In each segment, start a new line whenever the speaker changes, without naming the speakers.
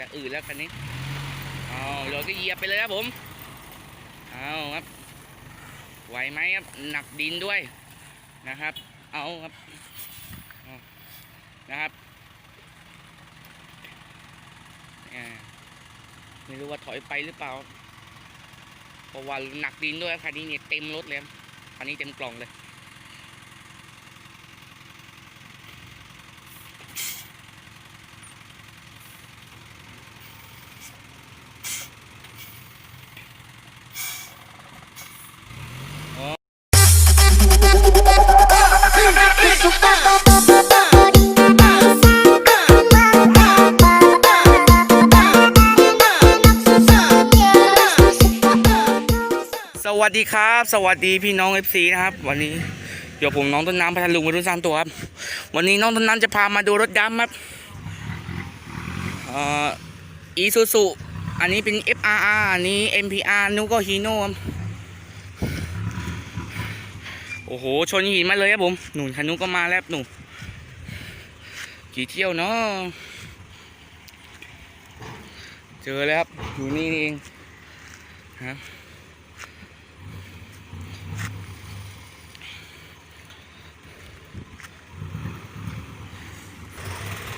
จะอืดแล้วคันนี้เอาเราก็เหยียบไปเลยครับผมเอาครับไหวไหมครับหนักดินด้วยนะครับ เอาครับนะครับไม่รู้ว่าถอยไปหรือเปล่าเพราะว่าหนักดินด้วยคันนี้เนี่ยเต็มรถเลยคันนี้เต็มกล่องเลย วัสดีครับ สวัสดีพี่น้อง FC นะครับ วันนี้เดี๋ยวผมน้องต้นน้ำพัทลุงมาดูสามตัวครับ วันนี้น้องต้นน้ำจะพามาดูรถดำครับอีซูซูอันนี้เป็น FRR อันนี้ MPR นุก็ฮีโน่ครับโอ้โห ชนหินมาเลยครับผมหนุนคันนุก็มาแล้วหนูกี่เที่ยวเนาะเจอแล้วครับอยู่นี่นี่เองครับ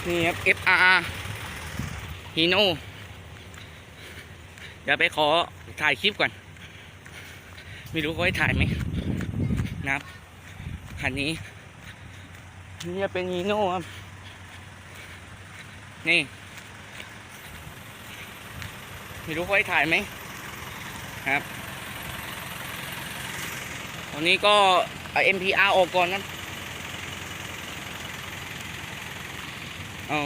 นี่ครับ FR Hino เดี๋ยวไปขอถ่ายคลิปก่อน ไม่รู้เขาให้ถ่ายไหมนะครับคันนี้ นี่จะเป็น Hino ครับ นี่ ไม่รู้เขาให้ถ่ายไหมครับ ตอนนี้ก็ MPR ออกก่อนนะ เอา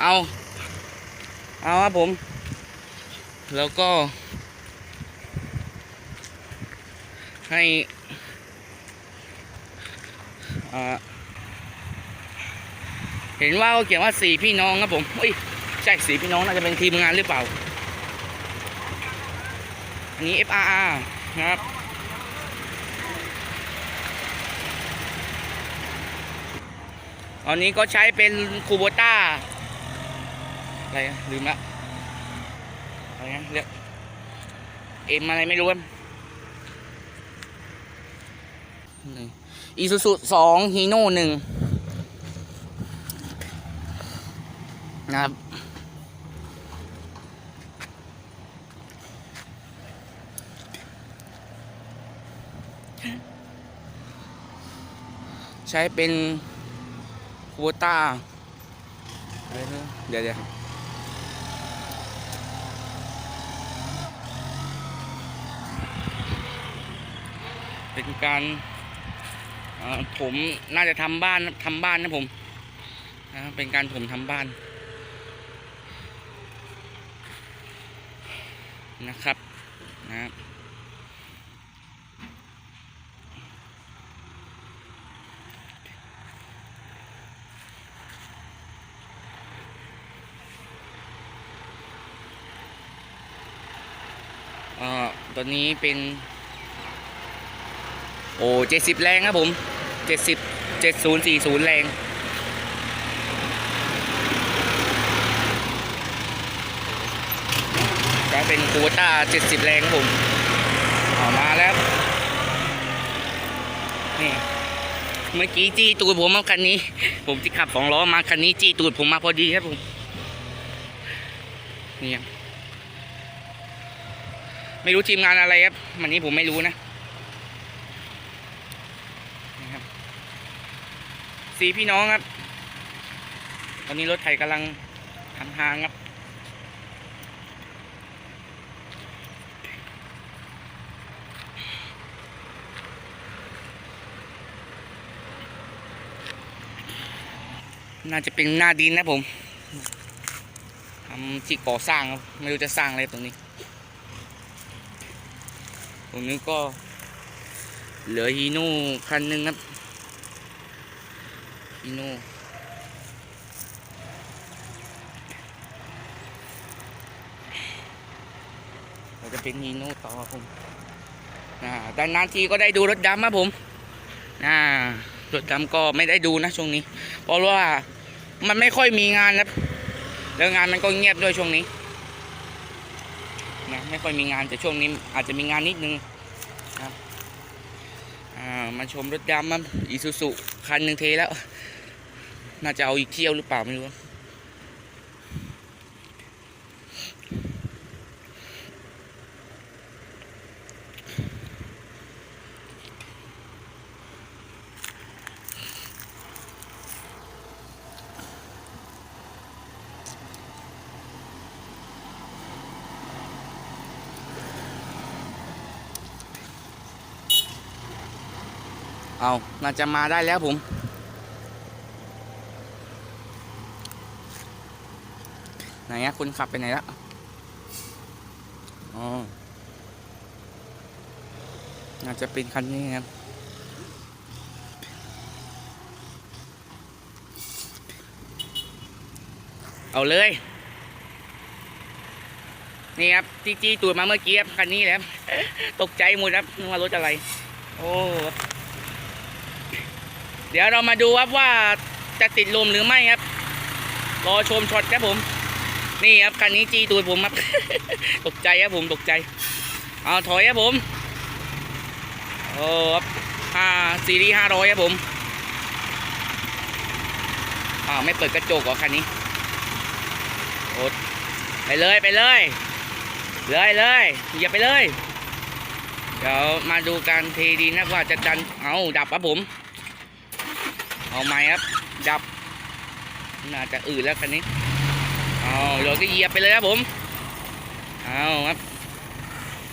เอาเอาครับผม แล้วก็ ให้เห็นว่าเขาเขียนว่าสี่พี่น้องครับผมเฮ้ยใช่สี่พี่น้องน่าจะเป็นทีมงานหรือเปล่า อันนี้ FRR นะครับ อนนี้ก็ใช้เป็นคูโบต้าอะไรลืมละอะไรนะเรียกเอ็มอะไรไม่รู้อีซูซูสองฮีโน่หนึ่งนะครับใช้เป็น วต้าเดี๋ยวเดี๋ยวเป็นการผมน่าจะทำบ้านทำบ้านนะผมนะเป็นการผมทำบ้านนะครับนะครับ อ่อตัวนี้เป็น โอ้เจ็ดสิบแรงครับผมเจ็ดสิบเจ็ดศูนย์สี่ศูนย์แรงก็เป็นคูต้าเจ็ดสิบแรงครับผมออกมาแล้วนี่เมื่อกี้จี้ตูดผมมาคันนี้ ผมที่ขับสองล้อมาคันนี้จี้ตูดผมมาพอดีครับผมนี่ครับ ไม่รู้ทีมงานอะไรครับวันนี้ผมไม่รู้นะนะครับสี่พี่น้องครับ ตอนนี้รถไถกำลังทำทางครับ น่าจะเป็นหน้าดินนะผมทำที่ก่อสร้างครับ ไม่รู้จะสร้างอะไรตรงนี้ ตรงนี้ก็เหลือฮีโน่คันหนึ่งครับฮีโน่เราจะเป็นฮีโน่ต่อครับผมอ่าด้านนานทีก็ได้ดูรถดำครับผมอ่ารถดำก็ไม่ได้ดูนะช่วงนี้ เพราะว่ามันไม่ค่อยมีงานครับแล้วงานมันก็เงียบด้วยช่วงนี้ ไม่ค่อยมีงานแต่ช่วงนี้อาจจะมีงานนิดนึงครับมาชมรถดำมันอีซูซุคันหนึ่งเทแล้ว น่าจะเอาอีกเที่ยวหรือเปล่าไม่รู้ เอาน่าจะมาได้แล้วผมไหนอะคุณขับไปไหนละอ๋อ น่าจะเป็นคันนี้ครับ เอาเลย นี่ครับที่จี้ตูดมาเมื่อกี้ครับคันนี้แหละตกใจหมดครับนึกว่ารถอะไร โอ้ เดี๋ยวเรามาดูครับว่าจะติดลมหรือไม่ครับ รอชมช็อตครับผม นี่ครับคันนี้จีตูดผมครับ ตกใจครับผมตกใจ เอาถอยครับผม โอ้ครับห้าซีรีส์ห้าร้อยครับผมอ้าวไม่เปิดกระจกเหรอคันนี้โอ้ไปเลยไปเลยเลยเลยอย่าไปเลย เดี๋ยวมาดูการเทดีนะว่าจะดัน เอาดับครับผม เอาไหมครับ ดับ น่าจะอืดแล้วคันนี้ เอาเราก็เหยียบไปเลยครับผม เอาครับ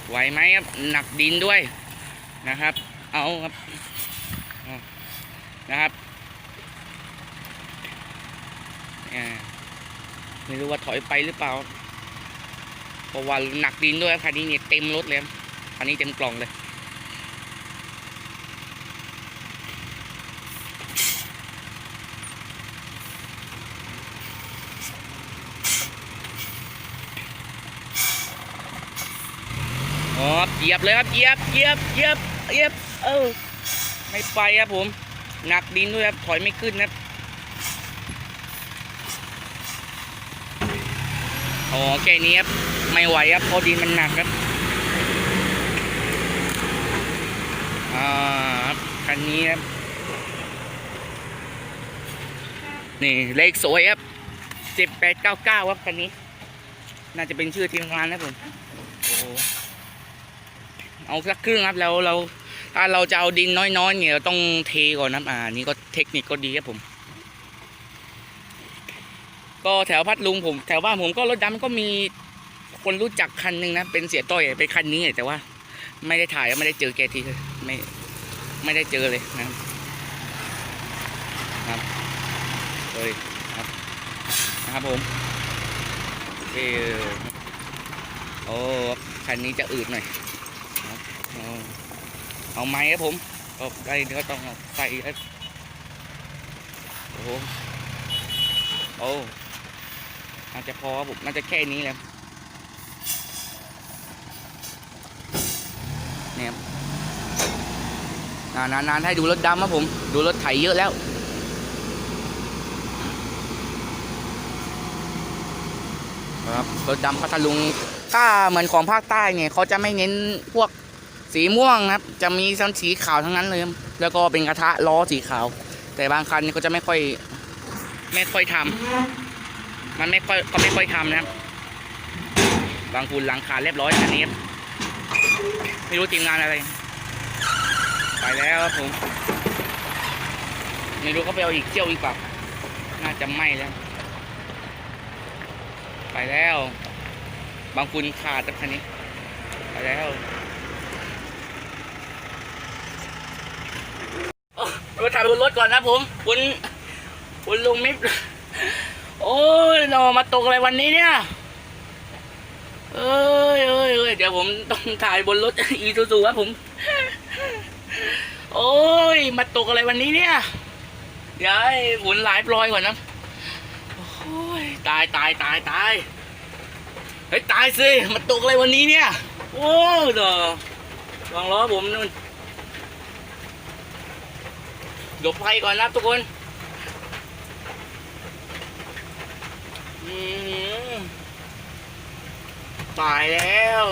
ไหวไหมครับ หนักดินด้วยนะครับ เอาครับ นะครับอ่าไม่รู้ว่าถอยไปหรือเปล่าเพราะว่าหนักดินด้วยคันนี้เนี่ยเต็มรถเลยคันนี้เต็มกล่องเลย อ๋อเหยียบเลยครับเหยียบเหยียบเหยียบเหยียบเออไม่ไปครับผมหนักดินด้วยครับถอยไม่ขึ้นครับอ๋อแค่นี้ครับไม่ไหวครับเพราะดินมันหนักครับอ่าครับคันนี้ครับนี่เลขสวยครับเจ็ดแปดเก้าเก้าครับคันนี้ น่าจะเป็นชื่อทีมงานนะผมโอ้ เอาสักครึ่งครับแล้วเราถ้าเราจะเอาดินน้อยๆเนี่ยเราต้องเทก่อนนะอ่านี่ก็เทคนิคก็ดีครับผม ก็แถวพัดลุงผม แถวบ้านผมก็รถดำก็มีคนรู้จักคันหนึ่งนะเป็นเสียต้อยเป็นคันนี้แต่ว่า ไม่ได้ถ่ายไม่ได้เจอแกทีเลยไม่ไม่ได้เจอเลยนะครับครับเลยครับนะครับผมเออโอ้คันนี้จะอืดหน่อย เอาไม้ครับผมก็ได้ก็ต้องเอาใส่ครับโอ้โหโอ้น่าจะพอครับผมน่าจะแค่นี้แหละเนี่ยครับนานๆๆให้ดูรถดำครับผม ดูรถไถเยอะแล้วครับรถดำพัทลุงถ้าเหมือนของภาคใต้เนี่ยเขาจะไม่เน้นพวก สีม่วงครับ จะมีทั้งสีขาวทั้งนั้นเลยแล้วก็เป็นกระทะล้อสีขาว แต่บางคันนี่เขาจะไม่ค่อย ไม่ค่อยทำมันไม่ค่อยเขาไม่ค่อยทำนะครับ บางคุณหลังคาเรียบร้อยอันนี้ไม่รู้ทีมงานอะไร ไปแล้วครับผมไม่รู้เขาไปเอาอีกเที่ยวอีกเปล่าน่าจะไม่แล้ว ไปแล้ว บางคุณขาดแต่คันนี้ ไปแล้ว บนรถก่อนนะผมคุณคุณลุงมิตรโอ้ยนอมาตกอะไรวันนี้เนี่ยเอ้ยเอ้ยเอ้ยเดี๋ยวผมต้องถ่ายบนรถอีซูซูครับผม โอ้ย มาตกอะไรวันนี้เนี่ยเดี๋ยวให้หมุนหลายปลอยก่อนนะโอ้ยตายตายตายตายเฮ้ยตายสิมาตกอะไรวันนี้เนี่ย โอ้ยเด้อลองล้อผมนู่น หลบภัก่อนนะทุกคนตายแล้ว